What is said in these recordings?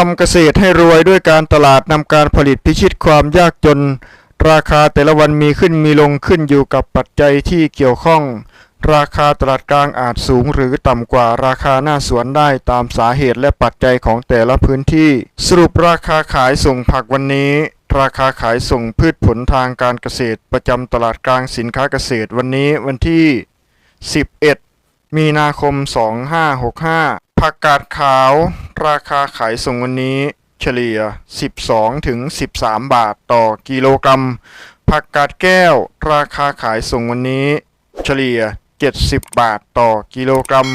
ทำเกษตรให้รวยด้วยการตลาดนำการผลิตพิชิตความยากจน ราคาแต่ละวันมีขึ้นมีลงขึ้นอยู่กับปัจจัยที่เกี่ยวข้อง ราคาตลาดกลางอาจสูงหรือต่ำกว่าราคาหน้าสวนได้ตามสาเหตุและปัจจัยของแต่ละพื้นที่ สรุปราคาขายส่งผักวันนี้ ราคาขายส่งพืชผลทางการเกษตร ประจำตลาดกลางสินค้าเกษตรวันนี้วันที่ 11 มีนาคม 2565 ผักกาดขาว ราคาขายส่งวันนี้ เฉลี่ย 12 ถึง 13 บาทต่อกิโลกรัม ผักกาดแก้ว ราคาขายส่งวันนี้ เฉลี่ย 70 บาทต่อกิโลกรัม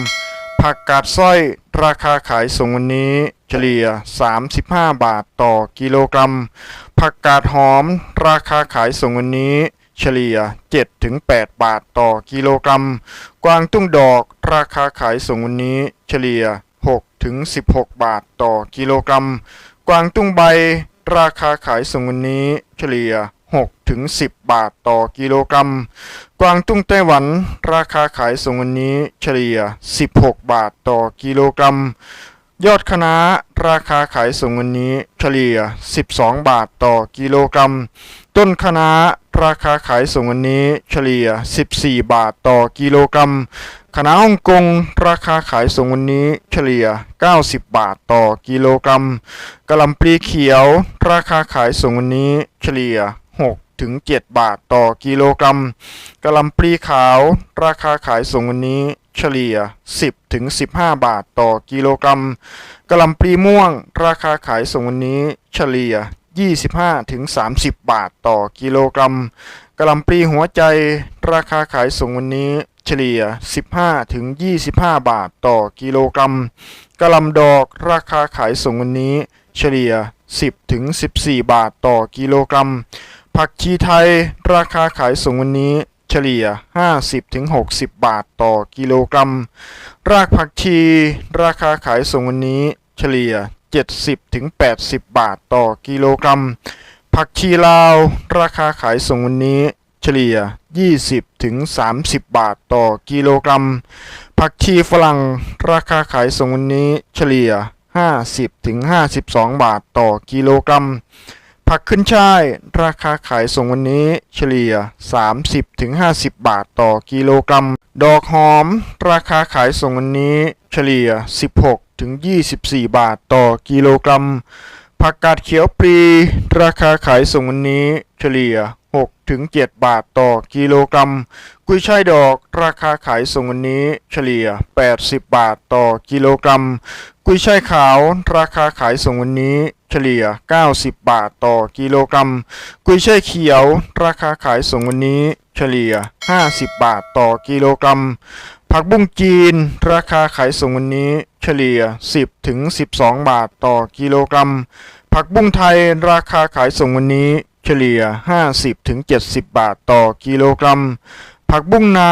ผักกาดสร้อย ราคาขายส่งวันนี้ เฉลี่ย 35 บาทต่อกิโลกรัม ผักกาดหอม ราคาขายส่งวันนี้เฉลี่ย 7-8 บาทต่อกิโลกรัม กวางตุ้งดอก ราคาขายส่งวันนี้ เฉลี่ย 6 ถึง 16 บาทต่อกิโลกรัม กวางตุ้งใบ ราคาขายส่งวันนี้เฉลี่ย 6 ถึง 10 บาทต่อกิโลกรัม กวางตุ้งไต้หวัน ราคาขายส่งวันนี้เฉลี่ย 16 บาทต่อกิโลกรัม ยอดคณะราคาขายส่งวันนี้เฉลี่ย 12 บาทต่อกิโลกรัม ต้นคณะราคาขายส่งวันนี้เฉลี่ย 14 บาทต่อกิโลกรัม คะฮ่องกงราคาขายส่งวันนี้เฉลี่ย 90 บาทต่อกิโลกรัมกะหล่ำปลีเขียว ราคาขายส่งวันนี้เฉลี่ย 6 ถึง 7 บาทต่อกิโลกรัมกะหล่ำปลีขาว ราคาขายส่งวันนี้เฉลี่ย 10 ถึง 15 บาทต่อกิโลกรัมกะหล่ำปลีม่วง ราคาขายส่งวันนี้เฉลี่ย 25 ถึง 30 บาทต่อกิโลกรัมกะหล่ำปลีหัวใจ ราคาขายส่งวันนี้เฉลี่ย 15 ถึง 25 บาทต่อกิโลกรัมกะลำดอกราคาขายส่งวันนี้ เฉลี่ย 10 ถึง 14 บาทต่อกิโลกรัม ผักชีไทย ราคาขายส่งวันนี้ เฉลี่ย 50 ถึง 60 บาทต่อกิโลกรัม รากผักชี ราคาขายส่งวันนี้ เฉลี่ย 70 ถึง 80 บาทต่อกิโลกรัม ผักชีลาว ราคาขายส่งวันนี้ เฉลี่ย20ถึง30 บาทต่อกิโลกรัม ผักชีฝรั่งราคาขายส่งวันนี้เฉลี่ย 50ถึง52 บาทต่อกิโลกรัม ผักขึ้นช่าย ราคาขายส่งวันนี้เฉลี่ย 30ถึง50 บาทต่อกิโลกรัม ดอกหอม ราคาขายส่งวันนี้เฉลี่ย 16ถึง24 บาทต่อกิโลกรัมผักกาดเขียวปลีราคาขายส่งวันนี้เฉลี่ย 6ถึง7บาทต่อกิโลกรัม กุยช่ายดอกราคาขายส่งวันนี้เฉลี่ย 80 บาทต่อกิโลกรัม กุยช่ายขาวราคาขายส่งวันนี้เฉลี่ย 90 บาทต่อกิโลกรัม กุยช่ายเขียว ราคาขายส่งวันนี้เฉลี่ย 50 บาทต่อกิโลกรัม ผักบุ้งจีน ราคาขายส่งวันนี้เฉลี่ย 10ถึง12 บาทต่อกิโลกรัม ผักบุ้งไทย ราคาขายส่งวันนี้ เฉลี่ย 50ถึง70 บาทต่อกิโลกรัม ผักบุ้งนา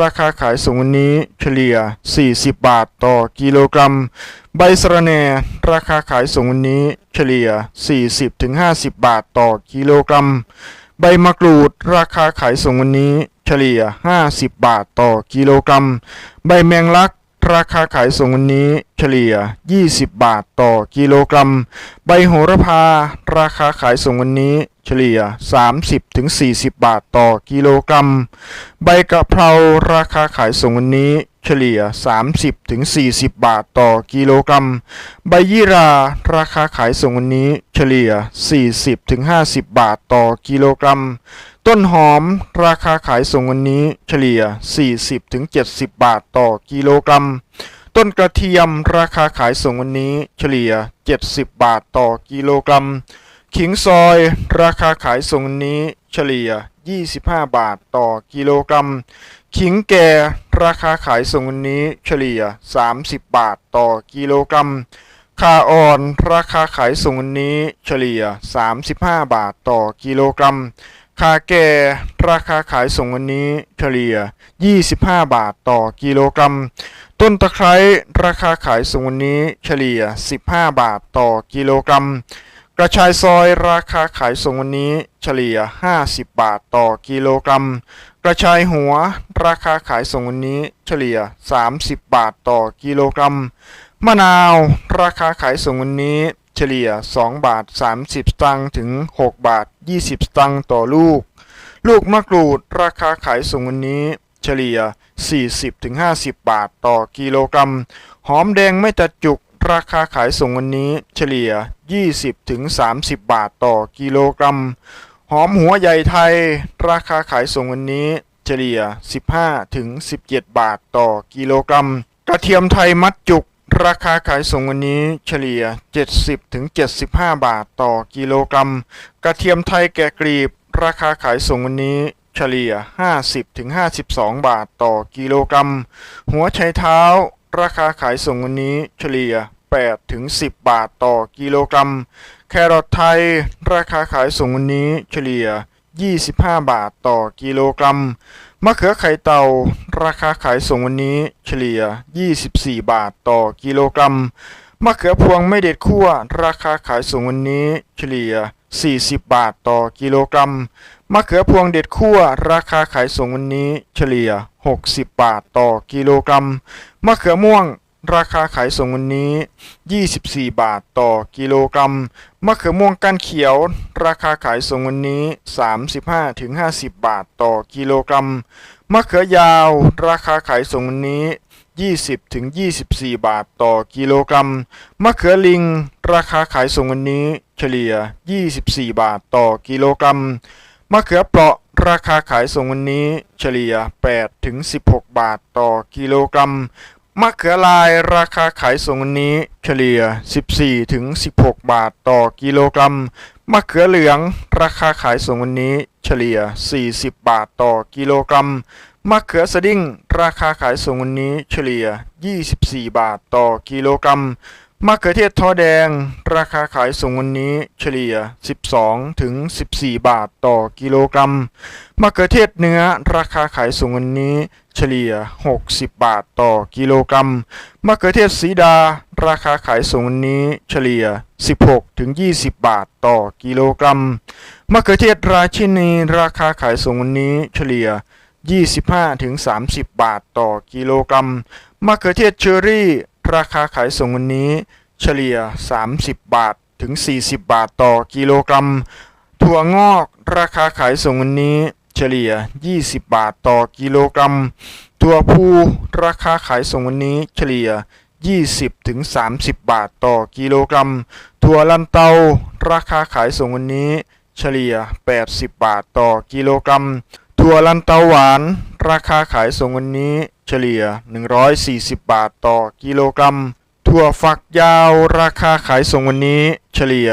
ราคาขายส่งวันนี้เฉลี่ย 40 บาทต่อกิโลกรัม ใบสะระแหน่ราคาขายส่งวันนี้เฉลี่ย 40ถึง50 บาทต่อกิโลกรัม ใบมะกรูดราคาขายส่งวันนี้เฉลี่ย 50 บาทต่อกิโลกรัม ใบแมงลัก ราคาขายส่งวันนี้เฉลี่ย 20 บาทต่อกิโลกรัม ใบโหระพา ราคาขายส่งวันนี้เฉลี่ย 30-40 บาทต่อกิโลกรัม ใบกะเพราราคาขายส่งวันนี้เฉลี่ย 30-40 บาทต่อกิโลกรัม ใบยี่รา ราคาขายส่งวันนี้เฉลี่ย 40-50 บาทต่อกิโลกรัม ต้นหอมราคาขายส่งวันนี้เฉลี่ย 40-70 บาทต่อกิโลกรัม ต้นกระเทียมราคาขายส่งวันนี้เฉลี่ย 70 บาทต่อกิโลกรัม ขิงซอยราคาขายส่งวันนี้เฉลี่ย 25 บาทต่อกิโลกรัม ขิงแก่ราคาขายส่งวันนี้เฉลี่ย 30 บาทต่อกิโลกรัมข่าอ่อนราคาขายส่งวันนี้เฉลี่ย 35 บาทต่อกิโลกรัม ขาแก่ราคาขายส่งวันนี้เฉลี่ย 25 บาทต่อกิโลกรัม ต้นตะไคร้ราคาขายส่งวันนี้เฉลี่ย 15 บาทต่อกิโลกรัม กระชายซอยราคาขายส่งวันนี้เฉลี่ย 50 บาทต่อกิโลกรัม กระชายหัวราคาขายส่งวันนี้เฉลี่ย 30 บาทต่อกิโลกรัม มะนาว ราคาขายส่งวันนี้ เฉลี่ย 2 บาท 30 สตางค์ถึง 6 บาท 20 สตางค์ต่อลูก ลูกมะกรูดราคาขายส่งวันนี้ เฉลี่ย 40-50 บาทต่อกิโลกรัม หอมแดงไม่ตัดจุกราคาขายส่งวันนี้เฉลี่ย 20-30 บาทต่อกิโลกรัม หอมหัวใหญ่ไทย ราคาขายส่งวันนี้เฉลี่ย 15-17 บาทต่อกิโลกรัม กระเทียมไทยมัดจุก ราคาขายส่งวันนี้เฉลี่ย 70-75 บาทต่อกิโลกรัม กระเทียมไทยแกะกรีบ ราคาขายส่งวันนี้เฉลี่ย 50-52 บาทต่อกิโลกรัม หัวไชเท้า ราคาขายส่งวันนี้เฉลี่ย 8-10 บาทต่อกิโลกรัม แครอทไทย ราคาขายส่งวันนี้เฉลี่ย 25 บาทต่อกิโลกรัมมะเขือไข่เต่า ราคาขายส่งวันนี้เฉลี่ย 24 บาทต่อกิโลกรัม มะเขือพวงไม่เด็ดคั่ว ราคาขายส่งวันนี้เฉลี่ย 40 บาทต่อกิโลกรัม มะเขือพวงเด็ดคั่ว ราคาขายส่งวันนี้เฉลี่ย 60 บาทต่อกิโลกรัม มะเขือม่วง ราคาขายส่งวันนี้ 24 บาทต่อกิโลกรัม มะเขือม่วงก้านเขียว ราคาขายส่งวันนี้ 35-50 บาทต่อกิโลกรัม มะเขือยาว ราคาขายส่งวันนี้ 20-24 บาทต่อกิโลกรัม มะเขือลิง ราคาขายส่งวันนี้ เฉลี่ย 24 บาทต่อกิโลกรัม มะเขือเปราะราคาขายส่งวันนี้เฉลี่ย8-16 บาทต่อกิโลกรัม มะเขือลายราคาขายส่งวันนี้เฉลี่ย 14-16 บาทต่อกิโลกรัม มะเขือเหลือง ราคาขายส่งวันนี้เฉลี่ย 40 บาทต่อกิโลกรัม มะเขือสดิ้ง ราคาขายส่งวันนี้เฉลี่ย 24 บาทต่อกิโลกรัม มะเขือเทศทอแดง ราคาขายส่งวันนี้เฉลี่ย 12 ถึง 14 บาทต่อกิโลกรัม มะเขือเทศเนื้อราคาขายส่งวันนี้เฉลี่ย 60 บาทต่อกิโลกรัม มะเขือเทศสีดา ราคาขายส่งวันนี้เฉลี่ย 16 ถึง 20 บาทต่อกิโลกรัม มะเขือเทศราชินีราคาขายส่งวันนี้เฉลี่ย 25ถึง30 บาทต่อกิโลกรัม มะเขือเทศเชอรี่ ราคาขายส่งวันนี้เฉลี่ย 30 บาทถึง 40 บาทต่อกิโลกรัม ถั่วงอกราคาขายส่งวันนี้เฉลี่ย 20 บาทต่อกิโลกรัมถั่วพูราคาขายส่งวันนี้เฉลี่ย 20 ถึง 30 บาทต่อกิโลกรัม ถั่วลันเตาราคาขายส่งวันนี้เฉลี่ย 80 บาทต่อกิโลกรัม ถั่วลันเตาหวาน ราคาขายส่งวันนี้ เฉลี่ย 140 บาทต่อกิโลกรัม ถั่วฝักยาวราคาขายส่งวันนี้ เฉลี่ย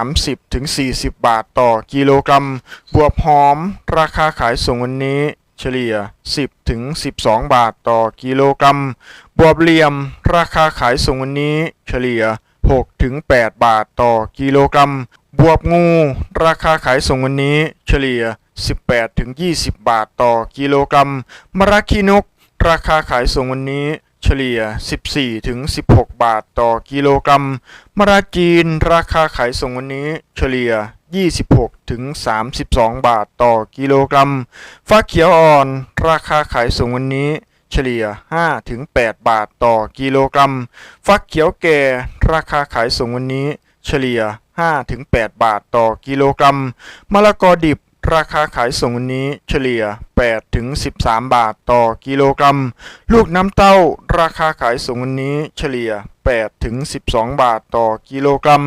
30ถึง40 บาทต่อกิโลกรัม บวบหอม ราคาขายส่งวันนี้ เฉลี่ย 10ถึง12 บาทต่อกิโลกรัม บวบเหลี่ยม ราคาขายส่งวันนี้ เฉลี่ย6ถึง8บาทต่อกิโลกรัม บวบงู ราคาขายส่งวันนี้ เฉลี่ย 18ถึง20 บาทต่อกิโลกรัมมะระขี้นก ราคาขายส่งวันนี้เฉลี่ย 14-16 บาทต่อกิโลกรัม มะระจีน ราคาขายส่งวันนี้เฉลี่ย 26-32 บาทต่อกิโลกรัม ฟ้าเขียวอ่อน ราคาขายส่งวันนี้เฉลี่ย 5-8 บาทต่อกิโลกรัม ฟักเขียวแก่ ราคาขายส่งวันนี้เฉลี่ย 5-8 บาทต่อกิโลกรัม มะละกอดิบ ราคาขายส่งวันนี้เฉลี่ย 8 ถึง 13 บาทต่อกิโลกรัม ลูกน้ำเต้า ราคาขายส่งวันนี้เฉลี่ย 8 ถึง 12 บาทต่อกิโลกรัม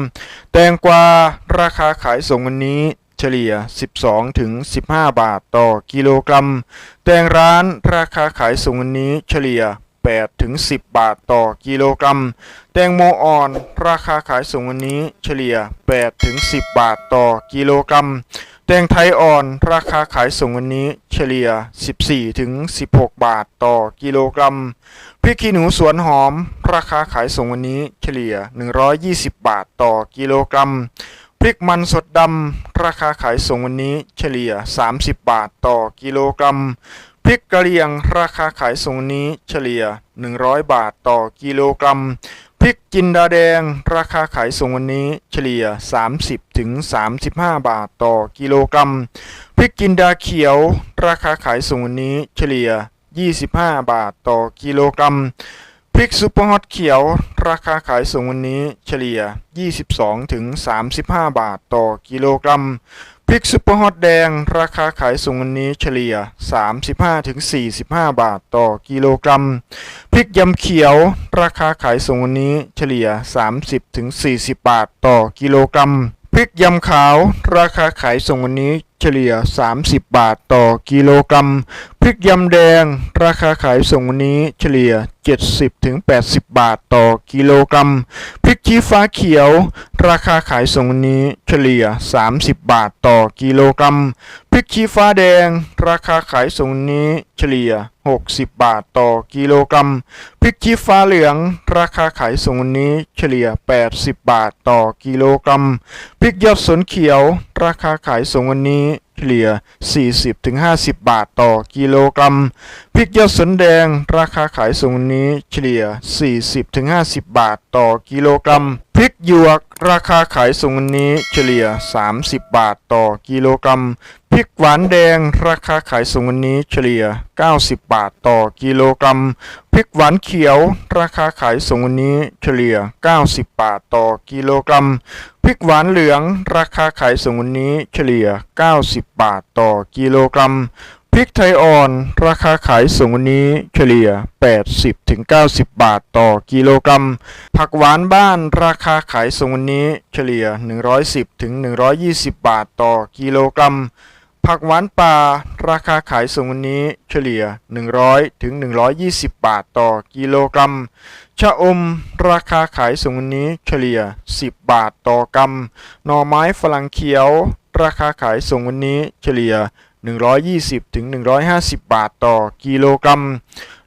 แตงกวา ราคาขายส่งวันนี้เฉลี่ย 12 ถึง 15 บาทต่อกิโลกรัม แตงร้าน ราคาขายส่งวันนี้เฉลี่ย8ถึง10 บาทต่อกิโลกรัม แตงโมอ่อน ราคาขายส่งวันนี้เฉลี่ย8ถึง10 บาทต่อกิโลกรัม แตงไทยอ่อนราคาขายส่งวันนี้เฉลี่ย 14 ถึง 16 บาทต่อกิโลกรัม พริกขี้หนูสวนหอม ราคาขายส่งวันนี้เฉลี่ย 120 บาทต่อกิโลกรัม พริกมันสดดำ ราคาขายส่งวันนี้เฉลี่ย 30 บาทต่อกิโลกรัม พริกกะเหรี่ยง ราคาขายส่งวันนี้เฉลี่ย 100 บาทต่อกิโลกรัม พริกจินดาแดง ราคาขายส่งวันนี้เฉลี่ย 30ถึง35 บาทต่อกิโลกรัม พริกจินดาเขียว ราคาขายส่งวันนี้เฉลี่ย 25 บาทต่อกิโลกรัม พริกซุปเปอร์ฮอตเขียว ราคาขายส่งวันนี้เฉลี่ย 22ถึง35 บาทต่อกิโลกรัม ริกซุปเปอร์ฮอตแดง ราคาขายส่งวันนี้เฉลี่ย 35ถึง45 บาทต่อกิโลกรัม พริกยำเขียว ราคาขายส่งวันนี้เฉลี่ย 30ถึง40 บาทต่อกิโลกรัม พริกยำขาว ราคาขายส่งวันนี้ เฉลี่ย 30 บาทต่อกิโลกรัม พริกยำแดง ราคาขายส่งวันนี้เฉลี่ย 70ถึง80 บาทต่อกิโลกรัม พริกชี้ฟ้าเขียว ราคาขายส่งวันนี้เฉลี่ย 30 บาทต่อกิโลกรัม พริกชี้ฟ้าแดง ราคาขายส่งวันนี้เฉลี่ย 60 บาทต่อกิโลกรัม พริกชี้ฟ้าเหลือง ราคาขายส่งวันนี้เฉลี่ย 80 บาทต่อกิโลกรัม พริกยอดสนเขียว ราคาขายส่งวันนี้เฉลี่ย 40-50 บาทต่อกิโลกรัม พริกยอดสนแดง ราคาขายส่งวันนี้เฉลี่ย 40-50 บาทต่อกิโลกรัม พริกหยวก ราคาขายส่งวันนี้เฉลี่ย 30 บาทต่อกิโลกรัม พริกหวานแดงราคาขายส่งวันนี้เฉลี่ย 90 บาทต่อกิโลกรัม พริกหวานเขียว ราคาขายส่งวันนี้เฉลี่ย 90 บาทต่อกิโลกรัม พริกหวานเหลือง ราคาขายส่งวันนี้เฉลี่ย 90 บาทต่อกิโลกรัม พริกไทยอ่อน ราคาขายส่งวันนี้เฉลี่ย 80ถึง90 บาทต่อกิโลกรัม ผักหวานบ้านราคาขายส่งวันนี้เฉลี่ย 110ถึง120 บาทต่อกิโลกรัม ผักหวานป่า ราคาขายส่งวันนี้เฉลี่ย 100 ถึง 120 บาทต่อกิโลกรัม ชะอม ราคาขายส่งวันนี้เฉลี่ย 10 บาทต่อกรัม หน่อไม้ฝรั่งเขียว ราคาขายส่งวันนี้เฉลี่ย 120 ถึง 150 บาทต่อกิโลกรัม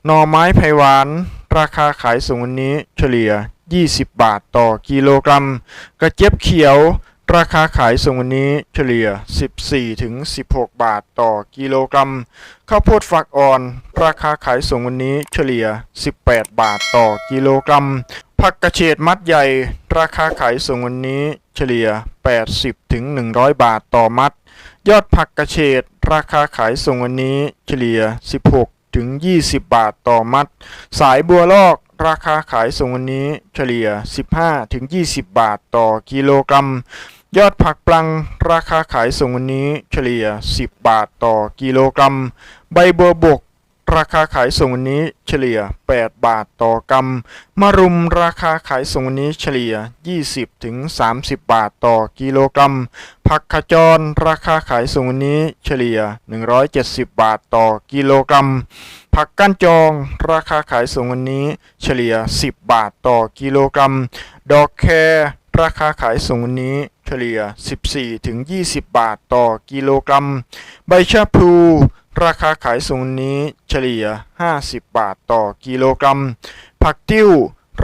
หน่อไม้ไผ่หวาน ราคาขายส่งวันนี้เฉลี่ย 20 บาทต่อกิโลกรัม กระเจี๊ยบเขียว ราคาขายส่งวันนี้เฉลี่ย 14-16 บาทต่อกิโลกรัม ข้าวโพดฝักอ่อน ราคาขายส่งวันนี้เฉลี่ย 18 บาทต่อกิโลกรัม ผักกระเฉดมัดใหญ่ ราคาขายส่งวันนี้เฉลี่ย 80-100 บาทต่อมัด ยอดผักกระเฉดราคาขายส่งวันนี้เฉลี่ย 16 ถึง 20 บาทต่อมัด สายบัวลอกราคาขายส่งวันนี้เฉลี่ย 15 ถึง 20 บาทต่อกิโลกรัม ยอดผักปลังราคาขายส่งวันนี้เฉลี่ย 10 บาทต่อกิโลกรัม ใบบัวบก ราคาขายส่งวันนี้เฉลี่ย 8 บาทต่อกรัมมะรุมราคาขายส่งวันนี้เฉลี่ย 20ถึง30 บาทต่อกิโลกรัม ผักขจรราคาขายส่งวันนี้เฉลี่ย 170 บาทต่อกิโลกรัม ผักก้านจองราคาขายส่งวันนี้เฉลี่ย 10 บาทต่อกิโลกรัม ดอกแคร ราคาขายส่งวันนี้เฉลี่ย 14ถึง20 บาทต่อกิโลกรัม ใบชะพลูราคาขายส่งวันนี้เฉลี่ย 50 บาทต่อกิโลกรัม ผักติ้ว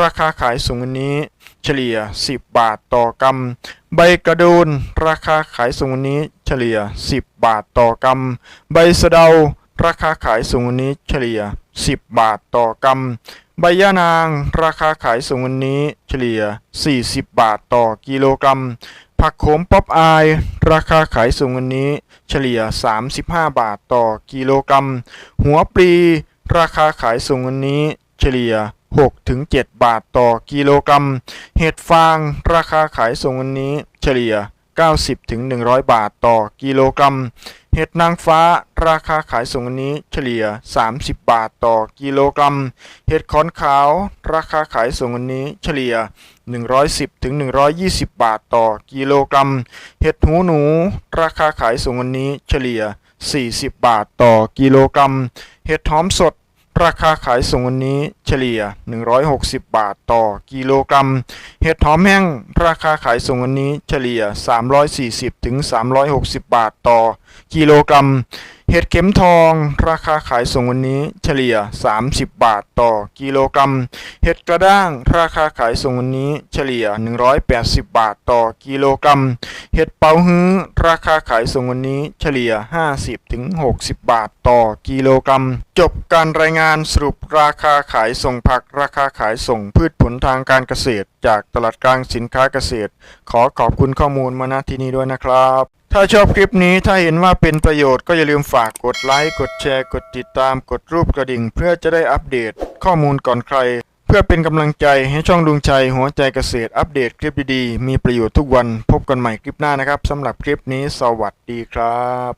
ราคาขายส่งวันนี้เฉลี่ย 10 บาทต่อกรัม ใบกระโดน ราคาขายส่งวันนี้เฉลี่ย 10 บาทต่อกรัม ใบสะเดา ราคาขายส่งวันนี้เฉลี่ย 10 บาทต่อกรัม ใบย่านาง ราคาขายส่งวันนี้เฉลี่ย 40 บาทต่อกิโลกรัม ผักโขมป๊อปอาย ราคาขายส่งวันนี้ เฉลี่ย 35 บาทต่อกิโลกรัม หัวปลี ราคาขายส่งวันนี้ เฉลี่ย 6-7 บาทต่อกิโลกรัม เห็ดฟาง ราคาขายส่งวันนี้ เฉลี่ย 90-100 บาทต่อกิโลกรัม เห็ดนางฟ้าราคาขายส่งวันนี้เฉลี่ย 30 บาทต่อกิโลกรัม เห็ดขอนขาว ราคาขายส่งวันนี้เฉลี่ย 110ถึง120 บาทต่อกิโลกรัม เห็ดหูหนู ราคาขายส่งวันนี้เฉลี่ย 40 บาทต่อกิโลกรัม เห็ดหอมสด ราคาขายส่งวันนี้ เฉลี่ย 160 บาทต่อกิโลกรัม เห็ดหอมแห้งราคาขายส่งวันนี้เฉลี่ย 340ถึง360 บาทต่อกิโลกรัม เห็ดเข็มทองราคาขายส่งวันนี้เฉลี่ย 30 บาทต่อกิโลกรัม เห็ดกระด้างราคาขายส่งวันนี้เฉลี่ย 180 บาทต่อกิโลกรัม เห็ดเปาฮื้อราคาขายส่งวันนี้เฉลี่ย 50ถึง60 บาทต่อกิโลกรัม จบการรายงานสรุปราคาขายส่งผักราคาขายส่งพืชผลทางการเกษตร จากตลาดกลางสินค้าเกษตร ขอขอบคุณข้อมูลมาณที่นี้ด้วยนะครับ ถ้าชอบคลิปนี้ถ้าเห็นว่าเป็นประโยชน์ก็อย่าลืมฝากกดไลค์กดแชร์กดติดตามกดรูปกระดิ่ง เพื่อจะได้อัปเดต ข้อมูลก่อนใคร เพื่อเป็นกำลังใจให้ช่องดวงใจหัวใจเกษตรอัปเดตคลิปดีๆมีประโยชน์ทุกวัน พบกันใหม่คลิปหน้านะครับสำหรับคลิปนี้สวัสดีครับ